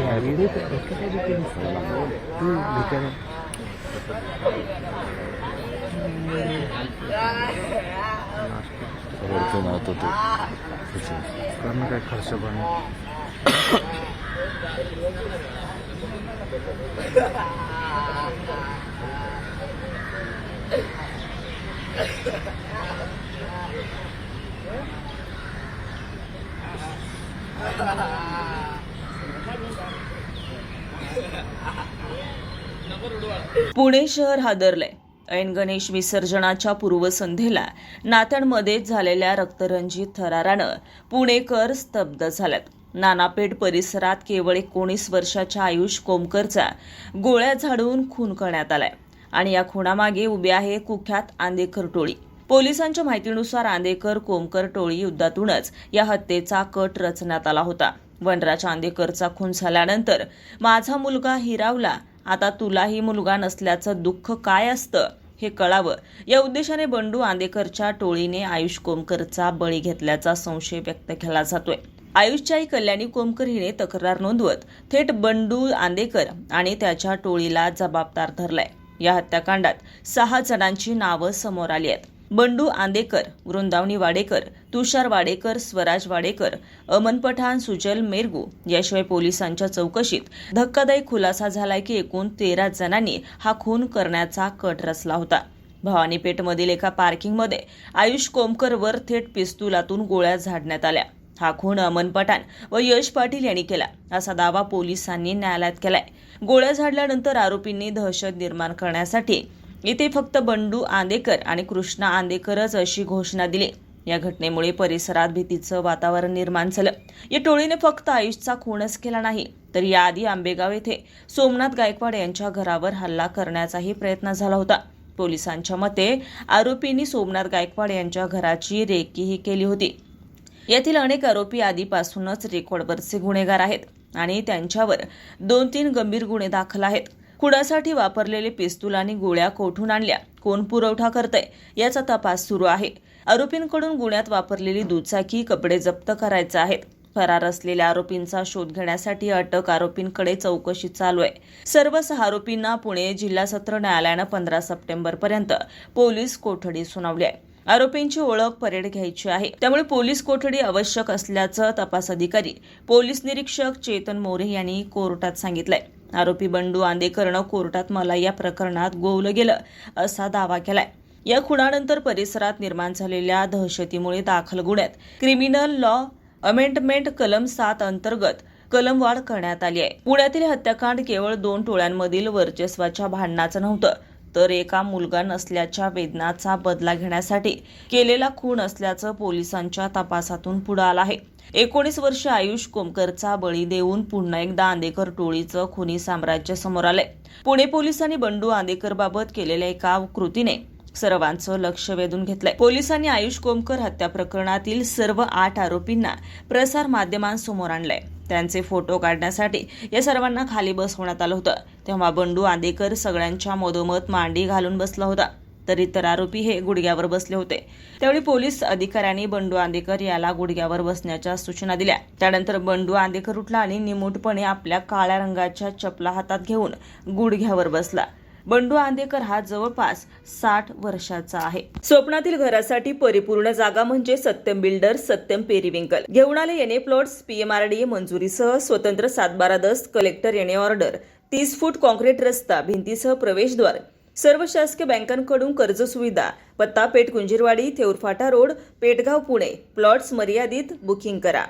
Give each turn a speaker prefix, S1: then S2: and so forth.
S1: や見ると結果がで
S2: きるんですよ
S1: ね。
S2: うん、見てる。これ
S1: 今日の音と、こっちです。
S2: これも一回カルシャバに。Ha ha ha!
S3: Pune शहर हादरलंय. ऐन गणेश विसर्जनाच्या पूर्वसंध्येला नात्यांमध्ये झालेल्या रक्तरंजित थरारानं पुणेकर स्तब्ध झाल्यात. नानापेठ परिसरात केवळ एकोणीस वर्षाच्या आयुष कोमकरचा गोळ्या झाडून खून करण्यात आलाय आणि या खुनामागे उभी आहे कुख्यात आंदेकर टोळी. पोलिसांच्या माहितीनुसार आंदेकर कोमकर टोळी युद्धातूनच या हत्येचा कट रचण्यात आला होता. वनराज आंदेकरचा खून झाल्यानंतर माझा मुलगा हिरावला आता तुलाही मुलगा नसल्याचं दुःख काय असतं हे कळावं. या उद्देशाने बंडू आंदेकरच्या टोळीने आयुष कोमकरचा बळी घेतल्याचा संशय व्यक्त केला जातोय. आयुषच्या आई कल्याणी कोमकर हिने तक्रार नोंदवत थेट बंडू आंदेकर आणि त्याच्या टोळीला जबाबदार धरलाय. या हत्याकांडात सहा जणांची नावं समोर आली आहेत. बंडू आंदेकर वृंदावनी वाडेकर तुषार वाडेकर स्वराज वाडेकर अमन पठाण सुजल मेरगू याशिवाय पोलिसांच्या चौकशीत धक्कादायक खुलासा झालाय की एकूण तेरा जणांनी हा खून करण्याचा कट रचला होता. भवानीपेठमधील एका पार्किंगमध्ये आयुष कोमकरवर थेट पिस्तुलातून गोळ्या झाडण्यात आल्या. हा खून अमन पठाण व यश पाटील यांनी केला असा दावा पोलिसांनी न्यायालयात केलाय. गोळ्या झाडल्यानंतर आरोपींनी दहशत निर्माण करण्यासाठी येथे फक्त बंडू आंदेकर आणि कृष्णा आंदेकरच अशी घोषणा दिली. या घटनेमुळे परिसरात भीतीचं वातावरण निर्माण झालं. या टोळीने फक्त आयुषचा खूनच केला नाही तर याआधी आंबेगाव येथे सोमनाथ गायकवाड यांच्या घरावर हल्ला करण्याचाही प्रयत्न झाला होता. पोलिसांच्या मते आरोपींनी सोमनाथ गायकवाड यांच्या घराची रेकीही केली होती. यातील अनेक आरोपी आधीपासूनच रेकॉर्डवरचे गुन्हेगार आहेत आणि त्यांच्यावर दोन तीन गंभीर गुन्हे दाखल आहेत. खुडासाठी वापरलेले पिस्तूल आणि गोळ्या कोठून आणल्या? कोण पुरवठा करतय? याचा तपास सुरू आहे. आरोपींकडून गुन्ह्यात वापरलेली दुचाकी कपडे जप्त करायचे आहेत. फरार असलेल्या आरोपींचा शोध घेण्यासाठी अटक आरोपींकडे चौकशी चालू आहे. सर्व सहा आरोपींना पुणे जिल्हा सत्र न्यायालयानं पंधरा सप्टेंबरपर्यंत पोलीस कोठडी सुनावली आहे. आरोपींची ओळख परेड घ्यायची आहे. त्यामुळे पोलीस कोठडी आवश्यक असल्याचं तपास अधिकारी पोलीस निरीक्षक चेतन मोरे यांनी कोर्टात सांगितलंय. आरोपी बंडू आंदेकरनं कोर्टात मला या प्रकरणात गोवलं गेलं असा दावा केलाय. या खुणानंतर परिसरात निर्माण झालेल्या दहशतीमुळे दाखल गुन्ह्यात क्रिमिनल लॉ अमेंडमेंट कलम सात अंतर्गत कलमवाढ करण्यात आली आहे. पुण्यातील हत्याकांड केवळ दोन टोळ्यांमधील वर्चस्वाच्या भांडणाचं नव्हतं तर एका मुलगा नसल्याच्या वेदनाचा बदला घेण्यासाठी केलेला खून असल्याचं पोलिसांच्या तपासातून पुढे आलं आहे. एकोणीस वर्ष आयुष कोमकरचा बळी देऊन पुन्हा एकदा आंदेकर टोळीचं खुनी साम्राज्य समोर आलंय. पुणे पोलिसांनी बंडू आंदेकर बाबत केलेल्या एका कृतीने सर्वांचं लक्ष वेधून घेतलंय. पोलिसांनी आयुष कोमकर हत्या प्रकरणातील सर्व आठ आरोपींना प्रसार माध्यमांसमोर आणलंय. त्यांचे फोटो काढण्यासाठी या सर्वांना खाली बसवण्यात आलं होतं. तेव्हा बंडू आंदेकर सगळ्यांच्या मधोमध मांडी घालून बसला होता. तर इतर आरोपी हे गुडघ्यावर बसले होते. त्यावेळी पोलीस अधिकाऱ्यांनी बंडू आंदेकर याला गुडघ्यावर बसण्याच्या सूचना दिल्या. त्यानंतर बंडू आंदेकर उठला आणि निमूटपणे आपल्या काळ्या रंगाच्या चपला हातात घेऊन गुडघ्यावर बसला. बंडू आंदेकर हा जवळपास साठ वर्षाचा आहे. स्वप्नातील घरासाठी परिपूर्ण जागा म्हणजे सत्यम बिल्डर सत्यम पेरिविंकल. घेऊन आले येणे प्लॉट्स पीएमआरडीए मंजुरीसह स्वतंत्र सातबारा दस्त कलेक्टर येणे ऑर्डर तीस फूट कॉन्क्रीट रस्ता भिंतीसह प्रवेशद्वार सर्व शासकीय बँकांकडून कर्ज सुविधा पत्ता पेठ कुंजीरवाडी थेऊरफाटा रोड पेटगाव पुणे. प्लॉट्स मर्यादित बुकिंग करा.